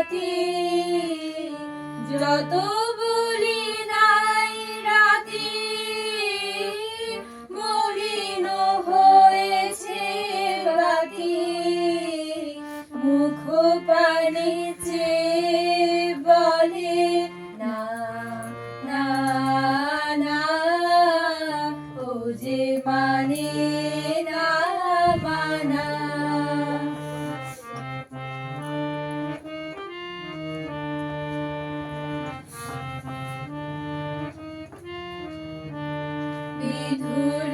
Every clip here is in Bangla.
বাতি যত বলি নাই রাতি, মলিন হয়েছে বাতি মুখ পানে বলে, না না না, ও মানে না, মানা। Haydn.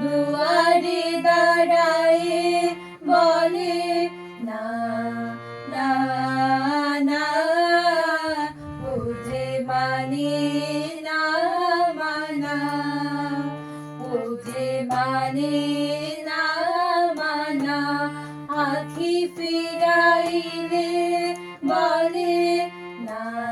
দুয়ারে দাঁড়ায় না না না মানে না মানা। আখি ফিরাইলে বলে না